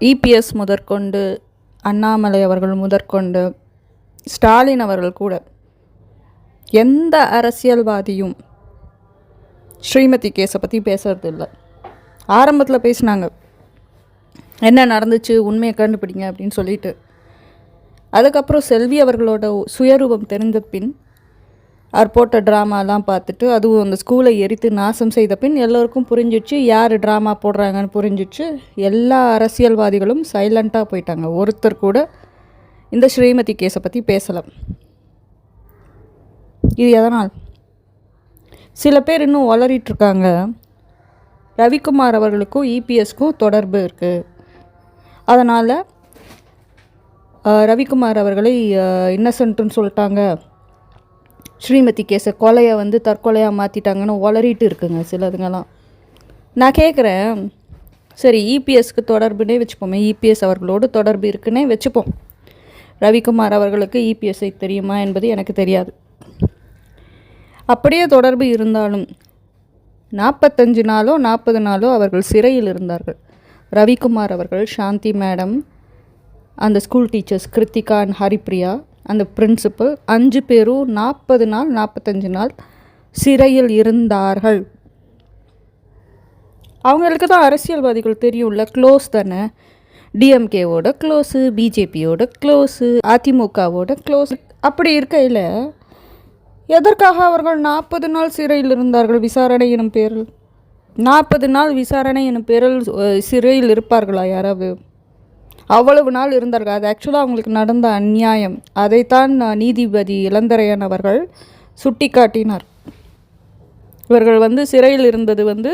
EPS முதற்கொண்டு அண்ணாமலை அவர்கள் முதற்கொண்டு ஸ்டாலின் அவர்கள் கூட எந்த அரசியல்வாதியும் ஸ்ரீமதி கேஸை பற்றி பேசுறது இல்லை ஆரம்பத்தில் பேசினாங்க. என்ன நடந்துச்சு உண்மையை கண்டுபிடிங்க அப்படின்னு சொல்லிட்டு. அதுக்கப்புறம் செல்வி அவர்களோட சுயரூபம் தெரிந்த பின் அவர் போட்ட ட்ராமாலாம் பார்த்துட்டு அதுவும் அந்த ஸ்கூலை எரித்து நாசம் செய்த பின் எல்லோருக்கும் புரிஞ்சிச்சு யார் ட்ராமா போடுறாங்கன்னு புரிஞ்சிச்சு. எல்லா அரசியல்வாதிகளும் சைலண்ட்டாக போயிட்டாங்க. ஒருத்தர் கூட இந்த ஸ்ரீமதி கேஸை பற்றி பேசலாம் இது எதனால்? சில பேர் இன்னும் வளரிட்டு இருக்காங்க. ரவிக்குமார் அவர்களுக்கும் இபிஎஸ்க்கும் தொடர்பு இருக்குது அதனால் ரவிக்குமார் அவர்களை இன்னசென்ட்டுன்னு சொல்லிட்டாங்க. ஸ்ரீமதி கேஸை கொலையை வந்து தற்கொலையாக மாற்றிட்டாங்கன்னு உளறிட்டு இருக்குங்க சிலதுங்கெல்லாம். நான் கேட்குறேன் சரி இபிஎஸ்க்கு தொடர்புனே வச்சுப்போமே. இபிஎஸ் அவர்களோடு தொடர்பு இருக்குன்னே வச்சுப்போம். ரவிக்குமார் அவர்களுக்கு இபிஎஸ்ஐ தெரியுமா என்பது எனக்கு தெரியாது. அப்படியே தொடர்பு இருந்தாலும் நாற்பத்தஞ்சு நாளோ நாற்பது நாளோ அவர்கள் சிறையில் இருந்தார்கள். ரவிக்குமார் அவர்கள் சாந்தி மேடம் அந்த school teachers Kiruthika and Haripriya அந்த பிரின்சிபல் அஞ்சு பேரும் நாற்பது நாள் நாற்பத்தஞ்சு நாள் சிறையில் இருந்தார்கள். அவங்களுக்கு தான் அரசியல்வாதிகள் தெரியும்ல க்ளோஸ் தானே? டிஎம்கேவோட க்ளோஸு பிஜேபியோட க்ளோஸு அதிமுகவோட க்ளோஸ் அப்படி இருக்கையில் எதற்காக அவர்கள் நாற்பது நாள் சிறையில் இருந்தார்கள் விசாரணை எனும் பேரில் நாற்பது நாள் விசாரணை எனும் பேரில் சிறையில் இருப்பார்களா யாராவது? அவ்வளவு நாள் இருந்தார்கள். அது ஆக்சுவலாக அவங்களுக்கு நடந்த அந்நியாயம் அதைத்தான் நீதிபதி இளந்தரையன் அவர்கள் சுட்டி காட்டினார் இவர்கள் வந்து சிறையில் இருந்தது வந்து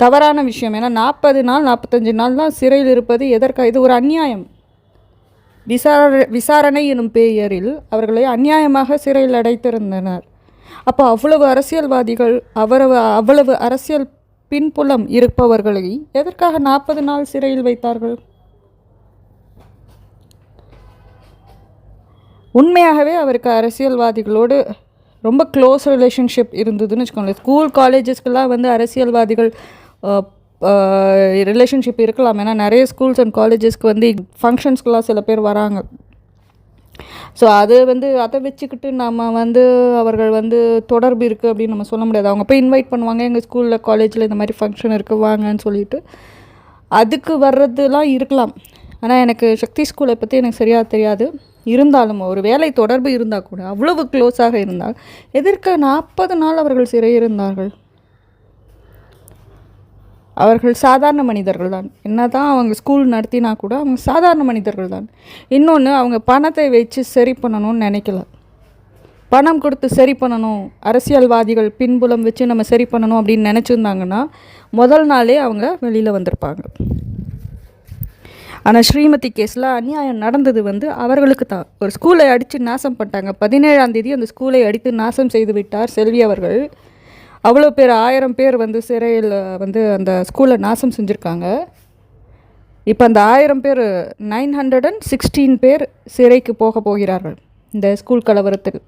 தவறான விஷயம். ஏன்னா நாற்பது நாள் நாற்பத்தஞ்சு நாள் தான் சிறையில் இருப்பது எதற்காக இது ஒரு அந்நியாயம் விசாரணை விசாரணை எனும் பெயரில் அவர்களை அந்நியாயமாக சிறையில் அடைத்திருந்தனர். அப்போ அவ்வளவு அரசியல்வாதிகள் அவரவு அவ்வளவு அரசியல் பின்புலம் இருப்பவர்களை எதற்காக நாற்பது நாள் சிறையில் வைத்தார்கள்? உண்மையாகவே அவருக்கு அரசியல்வாதிகளோடு ரொம்ப க்ளோஸ் ரிலேஷன்ஷிப் இருந்ததுன்னு வச்சுக்கோங்களேன். ஸ்கூல் காலேஜஸ்க்கெல்லாம் வந்து அரசியல்வாதிகள் ரிலேஷன்ஷிப் இருக்கலாம். ஏன்னா நிறைய ஸ்கூல்ஸ் அண்ட் காலேஜஸ்க்கு வந்து ஃபங்க்ஷன்ஸ்க்கெலாம் சில பேர் வராங்க. ஸோ அது வந்து அதை வச்சுக்கிட்டு நம்ம வந்து அவர்கள் வந்து தொடர்பு இருக்குது அப்படின்னு நம்ம சொல்ல முடியாது. அவங்க போய் இன்வைட் பண்ணுவாங்க எங்கள் ஸ்கூலில் காலேஜில் இந்த மாதிரி ஃபங்க்ஷன் இருக்குது வாங்கன்னு சொல்லிட்டு. அதுக்கு வர்றதுலாம் இருக்கலாம். ஆனால் எனக்கு சக்தி ஸ்கூலை பற்றி எனக்கு சரியாக தெரியாது. இருந்தாலும் ஒரு வேலை தொடர்பு இருந்தால் கூட அவ்வளவு க்ளோஸாக இருந்தால் எதிர்க்க நாற்பது நாள் அவர்கள் சிறை இருந்தார்கள். அவர்கள் சாதாரண மனிதர்கள் தான். என்ன தான் அவங்க ஸ்கூல் நடத்தினா கூட அவங்க சாதாரண மனிதர்கள் தான். இன்னொன்று அவங்க பணத்தை வச்சு சரி பண்ணணும்னு நினைக்கல. பணம் கொடுத்து சரி பண்ணணும். அரசியல்வாதிகள் பின்புலம் வச்சு நம்ம சரி பண்ணணும் அப்படின்னு நினச்சிருந்தாங்கன்னா முதல் நாளே அவங்க வெளியில் வந்திருப்பாங்க. ஆனால் ஸ்ரீமதி கேஸில் அநியாயம் நடந்தது வந்து அவர்களுக்கு தான். ஒரு ஸ்கூலை அடித்து நாசம் பண்ணிட்டாங்க. பதினேழாம் தேதி அந்த ஸ்கூலை அடித்து நாசம் செய்து விட்டார் செல்வி அவர்கள். அவ்வளோ பேர் ஆயிரம் பேர் வந்து சிறையில் வந்து அந்த ஸ்கூலை நாசம் செஞ்சுருக்காங்க. இப்போ அந்த ஆயிரம் பேர் நைன் ஹண்ட்ரட் அண்ட் சிக்ஸ்டீன் பேர் சிறைக்கு போக போகிறார்கள். இந்த ஸ்கூல் கலவரத்துக்கு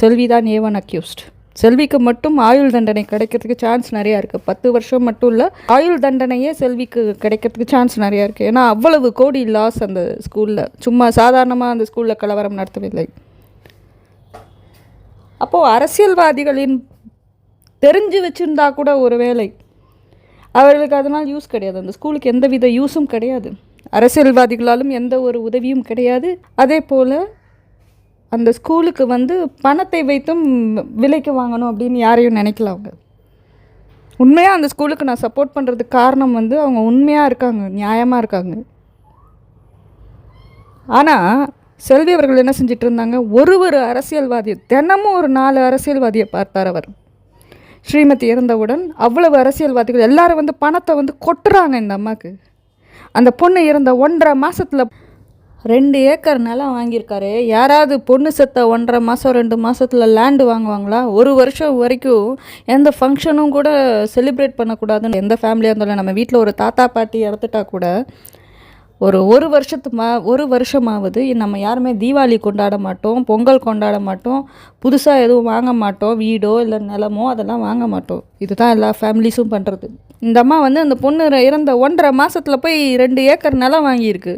செல்வி தான் ஏவன் அக்யூஸ்ட் செல்விக்கு மட்டும் ஆயுள் தண்டனை கிடைக்கிறதுக்கு சான்ஸ் நிறையா இருக்குது பத்து வருஷம் மட்டும் இல்லை ஆயுள் தண்டனையே செல்விக்கு கிடைக்கிறதுக்கு சான்ஸ் நிறையா இருக்குது ஏன்னா அவ்வளவு கோடி லாஸ் அந்த ஸ்கூலில் சும்மா சாதாரணமாக அந்த ஸ்கூலில் கலவரம் நடத்தவில்லை. அப்போது அரசியல்வாதிகளின் தெரிஞ்சு வச்சுருந்தா கூட ஒரு வேலை. அவர்களுக்கு அதனால் யூஸ் கிடையாது. அந்த ஸ்கூலுக்கு எந்த வித யூஸும் கிடையாது. அரசியல்வாதிகளாலும் எந்த ஒரு உதவியும் கிடையாது. அதே போல் அந்த ஸ்கூலுக்கு வந்து பணத்தை வைத்தும் விலைக்கு வாங்கணும் அப்படின்னு யாரையும் நினைக்கல அவங்க. உண்மையாக அந்த ஸ்கூலுக்கு நான் சப்போர்ட் பண்ணுறதுக்கு காரணம் வந்து அவங்க உண்மையாக இருக்காங்க நியாயமாக இருக்காங்க. ஆனால் செல்வி அவர்கள் என்ன செஞ்சிட்டு இருந்தாங்க ஒரு ஒரு அரசியல்வாதி தினமும் ஒரு நாலு அரசியல்வாதியை பார்த்தார் அவர். ஸ்ரீமதி இறந்தவுடன் அவ்வளவு அரசியல்வாதிகள் எல்லாரும் வந்து பணத்தை வந்து கொட்டுறாங்க இந்த அம்மாவுக்கு அந்த பொண்ணு இறந்த ஒன்றரை மாதத்தில் ரெண்டு ஏக்கர் நிலம் வாங்கியிருக்காரு. யாராவது பொண்ணு செத்த ஒன்றரை மாதம் ரெண்டு மாதத்தில் லேண்டு வாங்குவாங்களா? ஒரு வருஷம் வரைக்கும் எந்த ஃபங்க்ஷனும் கூட செலிப்ரேட் பண்ணக்கூடாதுன்னு எந்த ஃபேமிலியாக இருந்தாலும் நம்ம வீட்டில் ஒரு தாத்தா பாட்டி இறந்துட்டா கூட ஒரு ஒரு வருஷத்து மா ஒரு வருஷமாவது நம்ம யாருமே தீபாவளி கொண்டாட மாட்டோம் பொங்கல் கொண்டாட மாட்டோம் புதுசாக எதுவும் வாங்க மாட்டோம் வீடோ இல்லை நிலமோ அதெல்லாம் வாங்க மாட்டோம். இதுதான் எல்லா ஃபேமிலிஸும் பண்ணுறது இந்த அம்மா வந்து அந்த பொண்ணு இறந்த ஒன்றரை மாதத்தில் போய் ரெண்டு ஏக்கர் நிலம் வாங்கியிருக்கு.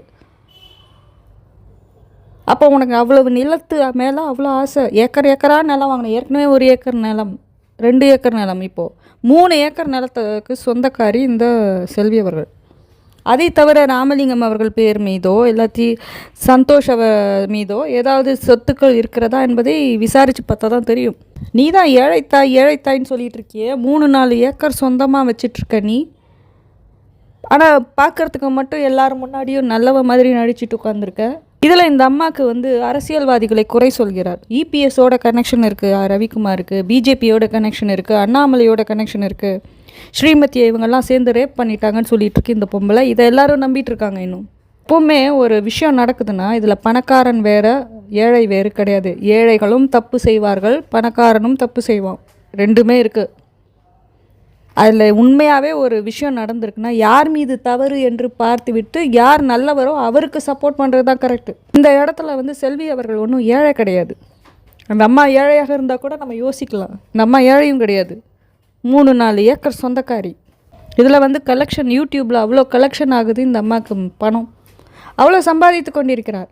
அப்போ உனக்கு அவ்வளவு நிலத்து மேலே அவ்வளோ ஆசை. ஏக்கர் ஏக்கராக நிலம் வாங்கினேன். ஏற்கனவே ஒரு ஏக்கர் நிலம் ரெண்டு ஏக்கர் நிலம் இப்போது மூணு ஏக்கர் நிலத்துக்கு சொந்தக்காரி இந்த செல்வி அவர்கள். அதை தவிர ராமலிங்கம் அவர்கள் பேர் மீதோ இல்லாட்டி சந்தோஷ் அவ- மீதோ ஏதாவது சொத்துக்கள் இருக்கிறதா என்பதை விசாரித்து பார்த்தா தான் தெரியும். நீ தான் ஏழைத்தாய் ஏழைத்தாய்ன்னு சொல்லிகிட்டு இருக்கியே. மூணு நாலு ஏக்கர் சொந்தமாக வச்சிட்ருக்க நீ. ஆனால் பார்க்கறதுக்கு மட்டும் எல்லோரும் முன்னாடியும் நல்லவ மாதிரி நடிச்சிட்டு உட்காந்துருக்க இதில் இந்த அம்மாவுக்கு வந்து அரசியல்வாதிகளை குறை சொல்கிறார். இபிஎஸோட கனெக்ஷன் இருக்குது ரவிக்குமாருக்கு பிஜேபியோட கனெக்ஷன் இருக்குது அண்ணாமலையோட கனெக்ஷன் இருக்குது ஸ்ரீமதி இவங்கெல்லாம் சேர்ந்து ரேப் பண்ணிட்டாங்கன்னு சொல்லிட்டு இருக்கு இந்த பொம்பளை. இதை எல்லாரும் நம்பிட்டு இருக்காங்க இன்னும். எப்போவுமே ஒரு விஷயம் நடக்குதுன்னா இதில் பணக்காரன் வேற ஏழை வேறு கிடையாது. ஏழைகளும் தப்பு செய்வார்கள் பணக்காரனும் தப்பு செய்வான். ரெண்டுமே இருக்குது அதில் உண்மையாகவே ஒரு விஷயம் நடந்திருக்குன்னா யார் மீது தவறு என்று பார்த்துவிட்டு யார் நல்லவரோ அவருக்கு சப்போர்ட் பண்ணுறது தான் கரெக்டு இந்த இடத்துல வந்து செல்வி அவர்கள் ஒன்றும் ஏழை கிடையாது. அந்த அம்மா ஏழையாக இருந்தால் கூட நம்ம யோசிக்கலாம். இந்த அம்மா ஏழையும் கிடையாது. மூணு நாலு ஏக்கர் சொந்தக்காரி. இதில் வந்து கலெக்ஷன் யூடியூப்பில் அவ்வளோ கலெக்ஷன் ஆகுது இந்த அம்மாவுக்கு பணம். அவ்வளோ சம்பாதித்து கொண்டிருக்கிறார்.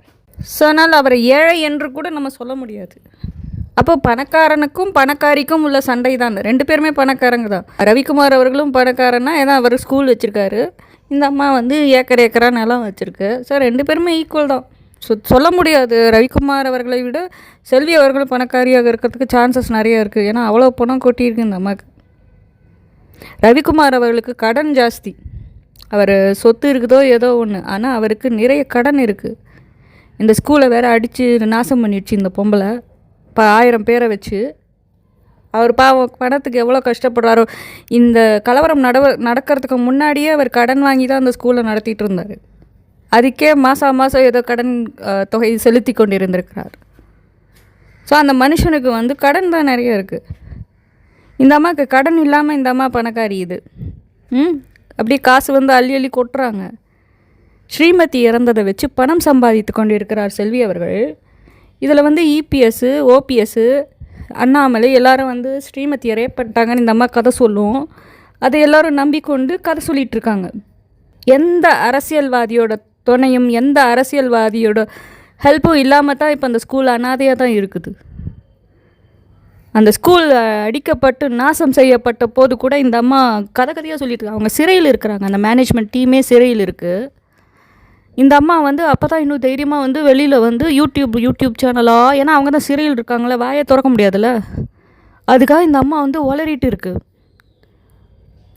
ஸோ அதனால் அவரை ஏழை என்று கூட நம்ம சொல்ல முடியாது. அப்போ பணக்காரனுக்கும் பணக்காரிக்கும் உள்ள சண்டை தான். ரெண்டு பேருமே பணக்காரங்க தான். ரவிக்குமார் அவர்களும் பணக்காரன்னா ஏன்னா அவர் ஸ்கூல் வச்சுருக்காரு. இந்த அம்மா வந்து ஏக்கர் ஏக்கரா நிலம் வச்சுருக்கு. ஸோ ரெண்டு பேருமே ஈக்குவல் தான். ஸோ சொல்ல முடியாது. ரவிக்குமார் அவர்களை விட செல்வி அவர்களும் பணக்காரியாக இருக்கிறதுக்கு சான்சஸ் நிறையா இருக்குது ஏன்னா அவ்வளோ பணம் கொட்டியிருக்கு இந்த அம்மாவுக்கு ரவிக்குமார் அவர்களுக்கு கடன் ஜாஸ்தி. அவர் சொத்து இருக்குதோ ஏதோ ஒன்று ஆனால் அவருக்கு நிறைய கடன் இருக்குது இந்த ஸ்கூலை வேறு அடித்து நாசம் பண்ணிடுச்சு இந்த பொம்பளை. இப்போ ஆயிரம் பேரை வச்சு அவர் பாவம் பணத்துக்கு எவ்வளோ கஷ்டப்படுறாரோ இந்த கலவரம் நடவ நடக்கிறதுக்கு முன்னாடியே அவர் கடன் வாங்கி தான் அந்த ஸ்கூலை நடத்திட்டு இருந்தார். அதுக்கே மாதம் மாதம் ஏதோ கடன் தொகை செலுத்தி கொண்டிருந்திருக்கிறார். ஸோ அந்த மனுஷனுக்கு வந்து கடன் தான் நிறைய இருக்குது இந்த அம்மாவுக்கு கடன் இல்லாமல் இந்த அம்மா பணக்காரி இது. ம்? அப்படியே காசு வந்து அள்ளி அள்ளி கொட்டுறாங்க. ஸ்ரீமதி இறந்ததை வச்சு பணம் சம்பாதித்து கொண்டிருக்கிறார் செல்வி அவர்கள். இதில் வந்து இபிஎஸ்ஸு ஓபிஎஸ்ஸு அண்ணாமலை எல்லாரும் வந்து ஸ்ரீமதியை ரேப் பண்ணிட்டாங்கன்னு இந்த அம்மா கதை சொல்லும். அதை எல்லோரும் நம்பிக்கொண்டு கதை சொல்லிகிட்ருக்காங்க எந்த அரசியல்வாதியோட துணையும் எந்த அரசியல்வாதியோட ஹெல்ப்பும் இல்லாமல் தான் இப்போ அந்த ஸ்கூல் அனாதையாக தான் இருக்குது. அந்த ஸ்கூல் அடிக்கப்பட்டு நாசம் செய்யப்பட்ட போது கூட இந்த அம்மா கதை கதையாக சொல்லிட்டு இருக்காங்க. அவங்க சிறையில் இருக்கிறாங்க. அந்த மேனேஜ்மெண்ட் டீமே சிறையில் இருக்குது இந்த அம்மா வந்து அப்போ தான் இன்னும் தைரியமாக வந்து வெளியில் வந்து யூடியூப் யூடியூப் சேனலாக ஏன்னா அவங்க தான் சிறையில் இருக்காங்களே வாயை திறக்க முடியாதுல்ல? அதுக்காக இந்த அம்மா வந்து உளறிட்டு இருக்கு.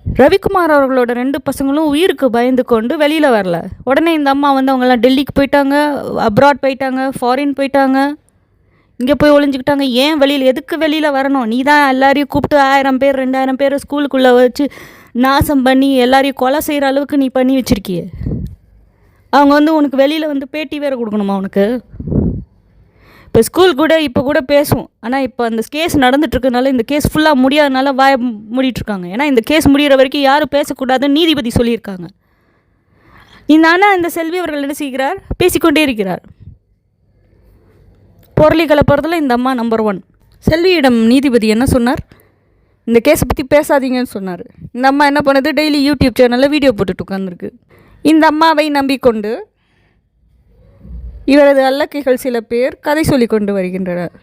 ரவிக்குமார் அவர்களோட ரெண்டு பசங்களும் உயிருக்கு பயந்து கொண்டு வெளியில் வரல. உடனே இந்த அம்மா வந்து அவங்கெல்லாம் டெல்லிக்கு போயிட்டாங்க அப்ராட் போயிட்டாங்க ஃபாரின் போயிட்டாங்க. இங்கே போய் ஒளிஞ்சுக்கிட்டாங்க. ஏன் வெளியில் எதுக்கு வெளியில் வரணும்? நீ தான் எல்லாரையும் கூப்பிட்டு ஆயிரம் பேர் ரெண்டாயிரம் பேர் ஸ்கூலுக்குள்ளே வச்சு நாசம் பண்ணி எல்லாரையும் கொலை செய்கிற அளவுக்கு நீ பண்ணி வச்சுருக்கியே. அவங்க வந்து உனக்கு வெளியில் வந்து பேட்டி வேறு கொடுக்கணுமா உனக்கு? இப்போ ஸ்கூல் கூட இப்போ கூட பேசும் ஆனால் இப்போ அந்த கேஸ் நடந்துட்டுருக்கனால இந்த கேஸ் ஃபுல்லாக முடியாதனால வாய மூடிட்டுருக்காங்க. ஏன்னா இந்த கேஸ் முடிகிற வரைக்கும் யாரும் பேசக்கூடாதுன்னு நீதிபதி சொல்லியிருக்காங்க. இந்த அண்ணா இந்த செல்வி அவர்கள் என்ன செய்கிறார்? பேசிக்கொண்டே இருக்கிறார். பொருளை கலப்புறதுல இந்த அம்மா நம்பர் ஒன் செல்வியிடம் நீதிபதி என்ன சொன்னார்? இந்த கேஸை பற்றி பேசாதீங்கன்னு சொன்னார். இந்த அம்மா என்ன பண்ணுது? டெய்லி யூடியூப் சேனலில் வீடியோ போட்டுட்டு உட்காந்துருக்கு இந்த அம்மாவை நம்பிக்கொண்டு இவரது அல்லக்கைகள் சில பேர் கதை சொல்லி கொண்டு வருகின்றனர்.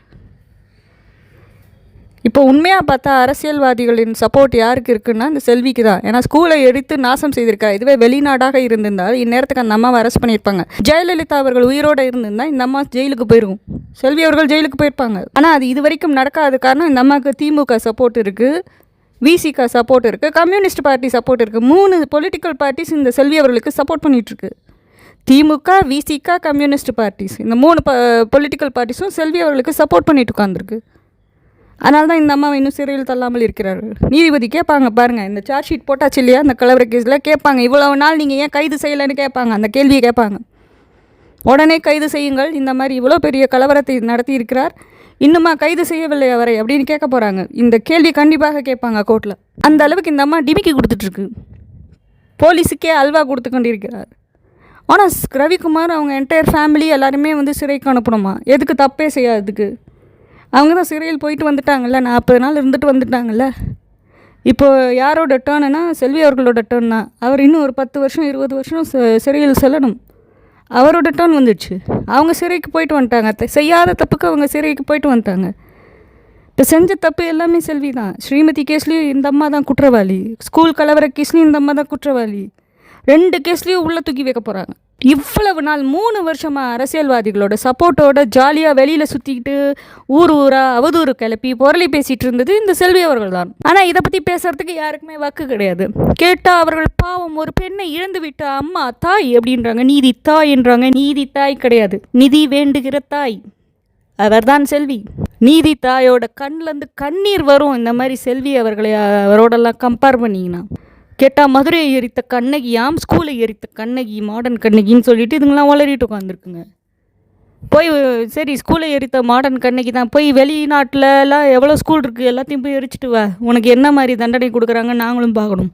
இப்போ உண்மையாக பார்த்தா அரசியல்வாதிகளின் சப்போர்ட் யாருக்கு இருக்குன்னா இந்த செல்விக்கு தான். ஏன்னா ஸ்கூலை எடுத்து நாசம் செய்திருக்கா. இதுவே வெளிநாடாக இருந்திருந்தால் இந்நேரத்துக்கு அந்த அம்மாவை அரெஸ்ட் பண்ணியிருப்பாங்க. ஜெயலலிதா அவர்கள் உயிரோடு இருந்திருந்தா இந்த அம்மா ஜெயிலுக்கு போயிருக்கும். செல்வி அவர்கள் ஜெயிலுக்கு போயிருப்பாங்க. ஆனால் அது இது வரைக்கும் நடக்காத காரணம் இந்த அம்மாவுக்கு திமுக சப்போர்ட் இருக்குது விசிகா சப்போர்ட் இருக்குது கம்யூனிஸ்ட் பார்ட்டி சப்போர்ட் இருக்குது மூணு பொலிட்டிக்கல் பார்ட்டிஸ் இந்த செல்வி அவர்களுக்கு சப்போர்ட் பண்ணிகிட்ருக்கு திமுக விசிகா கம்யூனிஸ்ட் பார்ட்டிஸ் இந்த மூணு ப பொலிட்டிக்கல் பார்ட்டிஸும் செல்வி அவர்களுக்கு சப்போர்ட் பண்ணிட்டு உட்காந்துருக்கு அதனால தான் இந்த அம்மாவை இன்னும் சிறையில் தள்ளாமல் இருக்கிறார்கள். நீதிபதி கேட்பாங்க பாருங்கள் இந்த சார்ஜ் ஷீட் போட்டாச்சு இல்லையா? அந்த கலவர கேஸில் கேட்பாங்க. இவ்வளோ நாள் நீங்கள் ஏன் கைது செய்யலைன்னு கேட்பாங்க. அந்த கேள்வியை கேட்பாங்க. உடனே கைது செய்யுங்கள். இந்த மாதிரி இவ்வளோ பெரிய கலவரத்தை நடத்தி இருக்கிறார் இன்னுமா கைது செய்யவில்லை அவரை அப்படின்னு கேட்க போகிறாங்க இந்த கேள்வி கண்டிப்பாக கேட்பாங்க கோர்ட்டில் அந்த அளவுக்கு இந்த அம்மா டிமிக்கி கொடுத்துட்ருக்கு போலீஸுக்கே அல்வா கொடுத்து கொண்டிருக்கிறார். ஆனால் ரவிக்குமார் அவங்க என்டையர் ஃபேமிலி எல்லாருமே வந்து சிறைக்கு அனுப்பணுமா? எதுக்கு தப்பே செய்யாததுக்கு? அவங்க தான் சிறையில் போயிட்டு வந்துட்டாங்கல்ல நாற்பது நாள் இருந்துட்டு வந்துட்டாங்கல்ல. இப்போ யாரோட டேர்னுனா செல்வி அவர்களோட டேர்ன் தான் அவர் இன்னும் ஒரு பத்து வருஷம் இருபது வருஷம் சிறையில் செல்லணும். அவரோட டோன் வந்துடுச்சு. அவங்க சிறைக்கு போயிட்டு வந்துட்டாங்க. செய்யாத தப்புக்கு அவங்க சிறைக்கு போயிட்டு வந்துட்டாங்க. இப்போ செஞ்ச தப்பு எல்லாமே செல்வி தான் ஸ்ரீமதி கேஸ்லேயும் இந்த அம்மா தான் குற்றவாளி. ஸ்கூல் கலவர கேஸ்லேயும் இந்த அம்மா தான் குற்றவாளி. ரெண்டு கேஸ்லேயும் உள்ளே தூக்கி வைக்க போகிறாங்க இவ்வளவு நாள் மூணு வருஷமாக அரசியல்வாதிகளோட சப்போர்ட்டோட ஜாலியாக வெளியில் சுற்றிக்கிட்டு ஊர் ஊராக அவதூறு கிளப்பி புரளி பேசிகிட்டு இருந்தது இந்த செல்வி அவர்கள் தான். ஆனால் இதை பற்றி பேசுறதுக்கு யாருக்குமே வக்கு கிடையாது. கேட்டால் அவர்கள் பாவம் ஒரு பெண்ணை இழந்து விட்ட அம்மா தாய் அப்படின்றாங்க. நீதி தாய் என்றாங்க. நீதி தாய் கிடையாது. நிதி வேண்டுகிற தாய். அவர்தான் செல்வி. நீதி தாயோட கண்ணிலேருந்து கண்ணீர் வரும் இந்த மாதிரி செல்வி அவர்களை அவரோடெல்லாம் கம்பேர் பண்ணிங்கன்னா. கேட்டால் மதுரையை எரித்த கண்ணகியாம் ஸ்கூலை எரித்த கண்ணகி மாடர்ன் கண்ணகின்னு சொல்லிட்டு இதுங்களாம் வளரிட்டு உட்காந்துருக்குங்க போய் சரி ஸ்கூலை எரித்த மாடர்ன் கண்ணகி தான் போய் வெளிநாட்டிலலாம் எவ்வளோ ஸ்கூல் இருக்குது எல்லாத்தையும் போய் எரிச்சிட்டு வா. உனக்கு என்ன மாதிரி தண்டனை கொடுக்குறாங்க நாங்களும் பார்க்கணும்.